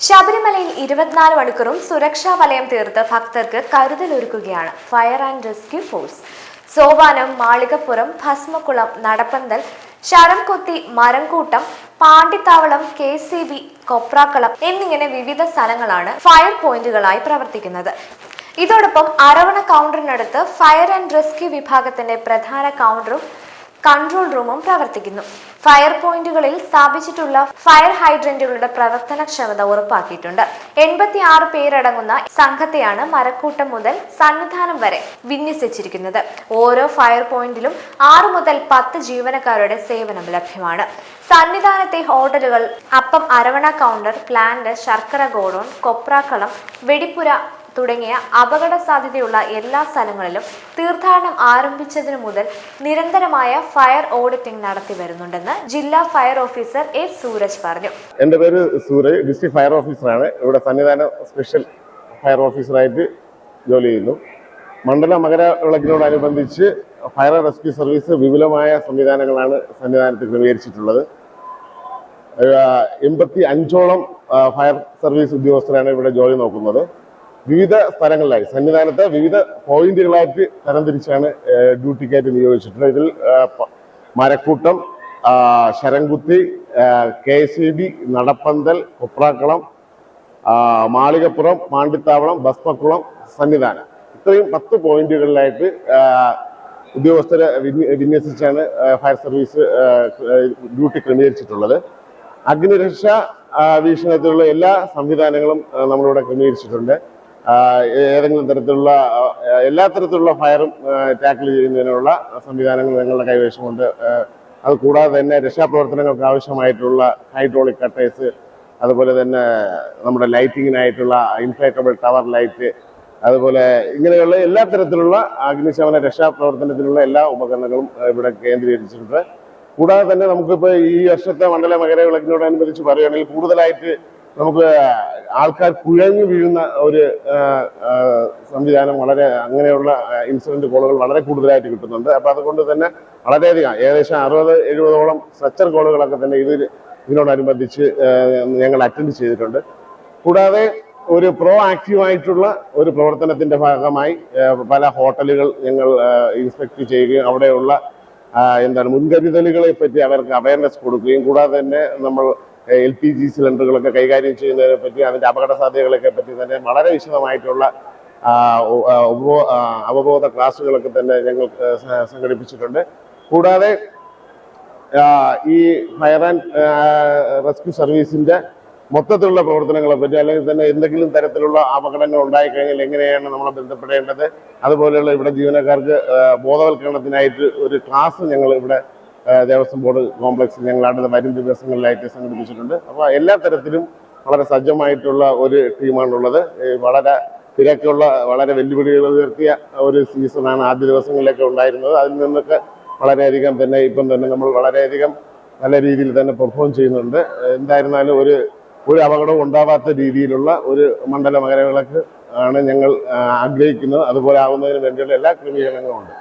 ശബരിമലയിൽ ഇരുപത്തിനാല് മണിക്കൂറും സുരക്ഷാ വലയം തീർത്ത് ഭക്തർക്ക് കരുതലൊരുക്കുകയാണ്. Fire and rescue force Sopanam Malikappuram Bhasmakulam Nadappanthal Saramkuthi Marakkoottam Pandithavalam K C B Koprakkalam എന്നിങ്ങനെ വിവിധ സ്ഥലങ്ങളാണ് ഫയർ പോയിന്റുകളായി പ്രവർത്തിക്കുന്നത്. ഇതോടൊപ്പം അരവണ കൗണ്ടറിനടുത്ത് ഫയർ ആൻഡ് റെസ്ക്യൂ വിഭാഗത്തിന്റെ പ്രധാന കൗണ്ടറും കൺട്രോൾ റൂമും പ്രവർത്തിക്കുന്നു. ഫയർ പോയിന്റുകളിൽ സ്ഥാപിച്ചിട്ടുള്ള ഫയർ ഹൈഡ്രന്റുകളുടെ പ്രവർത്തനക്ഷമത ഉറപ്പാക്കിയിട്ടുണ്ട്. എൺപത്തി ആറ് പേരടങ്ങുന്ന സംഘത്തെയാണ് മരക്കൂട്ടം മുതൽ സന്നിധാനം വരെ വിന്യസിച്ചിരിക്കുന്നത്. ഓരോ ഫയർ പോയിന്റിലും ആറ് മുതൽ പത്ത് ജീവനക്കാരുടെ സേവനം ലഭ്യമാണ്. സന്നിധാനത്തെ ഹോട്ടലുകൾ അപ്പം അരവണ കൗണ്ടർ പ്ലാന്റ് ശർക്കര ഗോഡൌൺ കൊപ്രാക്കളം വെടിപ്പുര തുടങ്ങിയ അപകട സാധ്യതയുള്ള എല്ലാ സ്ഥലങ്ങളിലും തീർത്ഥാടനം ആരംഭിച്ചതിനു മുതൽ നിരന്തരമായ ഫയർ ഓഡിറ്റിംഗ് നടത്തി വരുന്നുണ്ടെന്ന് ജില്ലാ ഫയർ ഓഫീസർ എ സൂരജ് പറഞ്ഞു. എന്റെ പേര് സൂരജ് ഡിസ്ട്രിക്ട് ഫയർ ഓഫീസറാണ്. ഇവിടെ സന്നിധാന സ്പെഷ്യൽ ഫയർ ഓഫീസറായിട്ട് ജോലി ചെയ്യുന്നു. മണ്ഡല മകര വിളക്കിനോടനുബന്ധിച്ച് ഫയർ റെസ്ക്യൂ സർവീസ് വിപുലമായ സംവിധാനങ്ങളാണ് സന്നിധാനത്ത് ക്രമീകരിച്ചിട്ടുള്ളത്. എൺപത്തി അഞ്ചോളം ഫയർ സർവീസ് ഉദ്യോഗസ്ഥരാണ് ഇവിടെ ജോലി നോക്കുന്നത്. വിവിധ സ്ഥലങ്ങളിലായി. സന്നിധാനത്ത് വിവിധ പോയിന്റുകളായിട്ട് തരംതിരിച്ചാണ് ഡ്യൂട്ടി ഡ്യൂട്ടിക്കായിട്ട് നിയോഗിച്ചിട്ടുള്ളത്. ഇതിൽ Marakkoottam Saramkuthi K C B Nadappanthal Koprakkalam Malikappuram മാണ്ടിത്താവളം Bhasmakkulam Sannidhanam. ഇത്രയും പത്ത് പോയിന്റുകളിലായിട്ട് ഉദ്യോഗസ്ഥരെ വിന്യസിച്ചാണ് ഫയർ സർവീസ് ഡ്യൂട്ടി ക്രമീകരിച്ചിട്ടുള്ളത്. അഗ്നിരക്ഷാ വീക്ഷണത്തിലുള്ള എല്ലാ സംവിധാനങ്ങളും നമ്മളിവിടെ ക്രമീകരിച്ചിട്ടുണ്ട്. ഏതെങ്കിലും തരത്തിലുള്ള എല്ലാ തരത്തിലുള്ള ഫയറും ടാക്കിൾ ചെയ്യുന്നതിനുള്ള സംവിധാനങ്ങൾ ഞങ്ങളുടെ കൈവശമുണ്ട്. അത് കൂടാതെ തന്നെ രക്ഷാപ്രവർത്തനങ്ങൾക്ക് ആവശ്യമായിട്ടുള്ള ഹൈഡ്രോളിക് കട്ടേഴ്സ് അതുപോലെ തന്നെ നമ്മുടെ ലൈറ്റിങ്ങിനായിട്ടുള്ള ഇൻഫ്ലേറ്റബിൾ ടവർ ലൈറ്റ് അതുപോലെ ഇങ്ങനെയുള്ള എല്ലാ തരത്തിലുള്ള അഗ്നിശമന രക്ഷാപ്രവർത്തനത്തിനുള്ള എല്ലാ ഉപകരണങ്ങളും ഇവിടെ കേന്ദ്രീകരിച്ചിട്ടുണ്ട്. കൂടാതെ തന്നെ നമുക്കിപ്പോൾ ഈ വർഷത്തെ മണ്ഡല മകര വിളക്കിനോടനുബന്ധിച്ച് പറയുകയാണെങ്കിൽ കൂടുതലായിട്ട് നമുക്ക് ആൾക്കാർ കുഴഞ്ഞു വീഴുന്ന ഒരു സംവിധാനം വളരെ അങ്ങനെയുള്ള ഇൻസിഡന്റ് കോളുകൾ വളരെ കൂടുതലായിട്ട് കിട്ടുന്നുണ്ട്. അപ്പൊ അതുകൊണ്ട് തന്നെ വളരെയധികം ഏകദേശം അറുപത് എഴുപതോളം സ്ട്രക്ചർ കോളുകളൊക്കെ തന്നെ ഇത് ഇതിനോടനുബന്ധിച്ച് ഞങ്ങൾ അറ്റൻഡ് ചെയ്തിട്ടുണ്ട്. കൂടാതെ ഒരു പ്രോ ആക്റ്റീവായിട്ടുള്ള ഒരു പ്രവർത്തനത്തിന്റെ ഭാഗമായി പല ഹോട്ടലുകൾ ഞങ്ങൾ ഇൻസ്പെക്ട് ചെയ്യുകയും അവിടെയുള്ള എന്താണ് മുൻകരുതലുകളെ പറ്റി അവർക്ക് അവയർനെസ് കൊടുക്കുകയും കൂടാതെ തന്നെ നമ്മൾ എൽ പി ജി സിലിണ്ടറുകളൊക്കെ കൈകാര്യം ചെയ്യുന്നതിനെ പറ്റി അതിന്റെ അപകട സാധ്യതകളൊക്കെ പറ്റി തന്നെ വളരെ വിശദമായിട്ടുള്ള അവബോധ ക്ലാസ്സുകളൊക്കെ തന്നെ ഞങ്ങൾ സംഘടിപ്പിച്ചിട്ടുണ്ട്. കൂടാതെ ഈ ഫയർ ആൻഡ് റെസ്ക്യൂ സർവീസിന്റെ മൊത്തത്തിലുള്ള പ്രവർത്തനങ്ങളെ പറ്റി അല്ലെങ്കിൽ തന്നെ എന്തെങ്കിലും തരത്തിലുള്ള അപകടങ്ങൾ ഉണ്ടായിക്കഴിഞ്ഞാൽ എങ്ങനെയാണ് നമ്മൾ ബന്ധപ്പെടേണ്ടത്? അതുപോലെയുള്ള ഇവിടെ ജീവനക്കാർക്ക് ബോധവൽക്കരണത്തിനായിട്ട് ഒരു ക്ലാസ് ഞങ്ങൾ ഇവിടെ ദേവസ്വം ബോർഡ് കോംപ്ലക്സ് ഞങ്ങൾ അടുത്ത വരും ദിവസങ്ങളിലായിട്ട് സംഘടിപ്പിച്ചിട്ടുണ്ട്. അപ്പോൾ എല്ലാ തരത്തിലും വളരെ സജ്ജമായിട്ടുള്ള ഒരു ടീമാണുള്ളത്. വളരെ തിരക്കുള്ള വളരെ വെല്ലുവിളികൾ ഉയർത്തിയ ഒരു സീസണാണ് ആദ്യ ദിവസങ്ങളിലൊക്കെ ഉണ്ടായിരുന്നത്. അതിൽ നിന്നൊക്കെ വളരെയധികം തന്നെ ഇപ്പം തന്നെ നമ്മൾ വളരെയധികം നല്ല രീതിയിൽ തന്നെ പെർഫോം ചെയ്യുന്നുണ്ട്. എന്തായിരുന്നാലും ഒരു ഒരു അപകടവും ഉണ്ടാവാത്ത രീതിയിലുള്ള ഒരു മണ്ഡല മകരവിളക്ക് ആണ് ഞങ്ങൾ ആഗ്രഹിക്കുന്നത്. അതുപോലെ ആവുന്നതിന് വേണ്ടിയുള്ള എല്ലാ ക്രമീകരണങ്ങളും ഉണ്ട്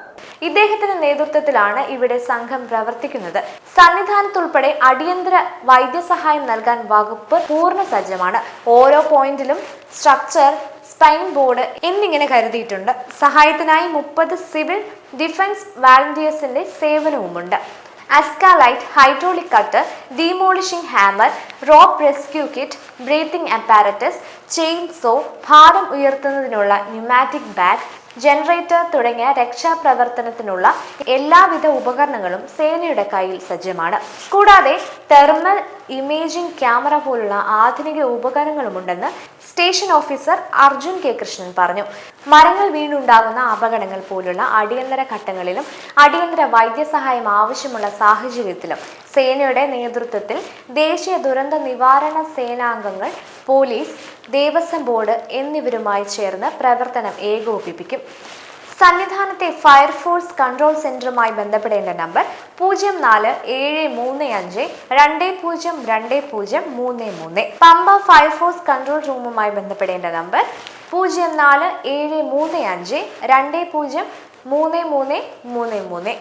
ഇദ്ദേഹത്തിന്റെ നേതൃത്വത്തിലാണ് ഇവിടെ സംഘം പ്രവർത്തിക്കുന്നത്. സന്നിധാനത്തുൾപ്പെടെ അടിയന്തര വൈദ്യസഹായം നൽകാൻ വകുപ്പ് പൂർണ സജ്ജമാണ്. ഓരോ പോയിന്റിലും സ്ട്രക്ചർ സ്പൈൻ ബോർഡ് എന്നിങ്ങനെ കരുതിയിട്ടുണ്ട്. സഹായത്തിനായി മുപ്പത് സിവിൽ ഡിഫൻസ് വാളണ്ടിയേഴ്സിന്റെ സേവനവുമുണ്ട്. Aska light hydraulic cut demolishing hammer rope rescue kit breathing apparatus chain saw ഭാരം ഉയർത്തുന്നതിനുള്ള ന്യൂമാറ്റിക് ബാഗ് ജനറേറ്റർ തുടങ്ങിയ രക്ഷാപ്രവർത്തനത്തിനുള്ള എല്ലാവിധ ഉപകരണങ്ങളും സേനയുടെ കയ്യിൽ സജ്ജമാണ്. കൂടാതെ തെർമൽ ഇമേജിംഗ് ക്യാമറ പോലുള്ള ആധുനിക ഉപകരണങ്ങളുമുണ്ടെന്ന് station officer Arjun K Krishnan പറഞ്ഞു. മരങ്ങൾ വീണുണ്ടാകുന്ന അപകടങ്ങൾ പോലുള്ള അടിയന്തര ഘട്ടങ്ങളിലും അടിയന്തര വൈദ്യസഹായം ആവശ്യമുള്ള സാഹചര്യത്തിലും സേനയുടെ നേതൃത്വത്തിൽ ദേശീയ ദുരന്ത നിവാരണ സേനാംഗങ്ങൾ പോലീസ് ദേവസ്വം ബോർഡ് എന്നിവരുമായി ചേർന്ന് പ്രവർത്തനം ഏകോപിപ്പിക്കും. സന്നിധാനത്തെ ഫയർഫോഴ്സ് കൺട്രോൾ സെന്ററുമായി ബന്ധപ്പെടേണ്ട നമ്പർ പൂജ്യം നാല് ഏഴ് മൂന്ന് അഞ്ച് രണ്ട് പൂജ്യം രണ്ട് പൂജ്യം മൂന്ന് മൂന്ന്. പമ്പ ഫയർഫോഴ്സ് കൺട്രോൾ റൂമുമായി ബന്ധപ്പെടേണ്ട നമ്പർ പൂജ്യം നാല് ഏഴ് മൂന്ന് അഞ്ച് രണ്ട് പൂജ്യം മൂന്ന് മൂന്ന് മൂന്ന് മൂന്ന്.